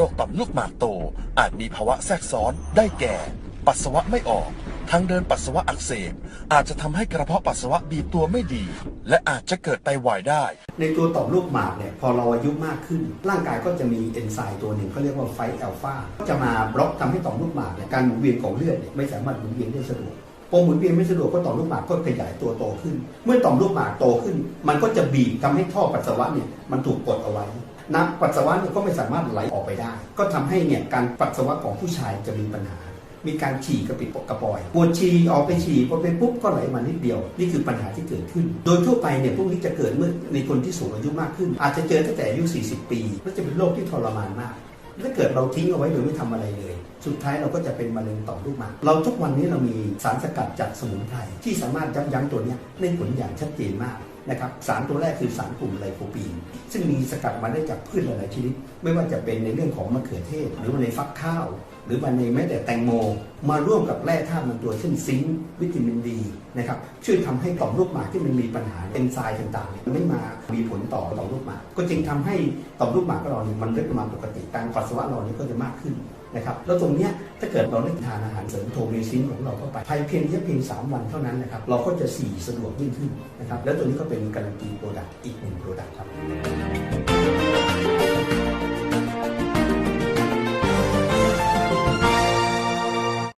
โรคต่อมลูกหมากโต อาจมีภาวะแทรกซ้อนได้แก่ ปัสสาวะไม่ออกทางเดินปัสสาวะอักเสบ อาจจะทำให้กระเพาะปัสสาวะบีบตัวไม่ดี และอาจจะเกิดไตวายได้ ในตัวต่อมลูกหมากเนี่ยพอเราอายุมากขึ้น ร่างกายก็จะมีเอนไซม์ตัวหนึ่งเขาเรียกว่าไฟอัลฟาจะมาบล็อกทำให้ต่อมลูกหมากเนี่ยการหมุนเวียนของเลือดไม่สามารถหมุนเวียนได้สะดวก พอหมุนเวียนไม่สะดวกก็ต่อมลูกหมากก็ขยายตัวโตขึ้น เมื่อต่อมลูกหมากโตขึ้น มันก็จะบีบทำให้ท่อปัสสาวะเนี่ยมันถูกกดเอาไว้น้ำปัสสาวะเนี่ยก็ไม่สามารถไหลออกไปได้ ก็ทำให้เนี่ยการปัสสาวะของผู้ชายจะมีปัญหา มีการฉี่กระปิดกระปอยปวดฉี่ออกไปฉี่พอไปปุ๊บก็ไหลมานิดเดียว นี่คือปัญหาที่เกิดขึ้น โดยทั่วไปเนี่ยพวกนี้จะเกิดเมื่อในคนที่สูงอายุมากขึ้น อาจจะเจอตั้งแต่อายุ 40 ปีและจะเป็นโรคที่ทรมานมาก ถ้าเกิดเราทิ้งเอาไว้โดยไม่ทำอะไรเลย สุดท้ายเราก็จะเป็นมะเร็งต่อมลูกหมากเราทุกวันนี้เรามีสารสกัดจากสมุนไพรที่สามารถยับยั้งตัวนี้ยได้ผลอย่างชัดเจนมาก นะครับสารตัวแรกคือสารกลุ่มไลโคปีน ซึ่งมีสกัดมาได้จากพืชหลายๆชนิด ไม่ว่าจะเป็นในเรื่องของมะเขือเทศ หรือว่าในฟักข้าว หรือว่าในแม้แต่แตงโม มาร่วมกับแร่ธาตุบางตัวเช่นซิงค์วิตามินดีนะครับช่วยทำให้ต่อมลูกหมากที่มันมีปัญหาเอนไซม์ต่างๆเนี่ยไม่มามีผลต่อต่อมลูกหมาก ก็จึงทำให้ต่อมลูกหมากของเราเนี่ยมันเล็กมาปกติการปัสสาวะเราเนี่ยก็จะมากขึ้น นะครับแล้วตรงเนี้ยถ้าเกิดเราได้ทานอาหารเสริมโทเมซินของเราเข้าไปภายเพียงแค่เพียง3 วันเท่านั้นนะครับเราก็จะสีสะดวกยิ่งขึ้นนะครับแล้วตัวนี้ก็เป็นการันตีตัว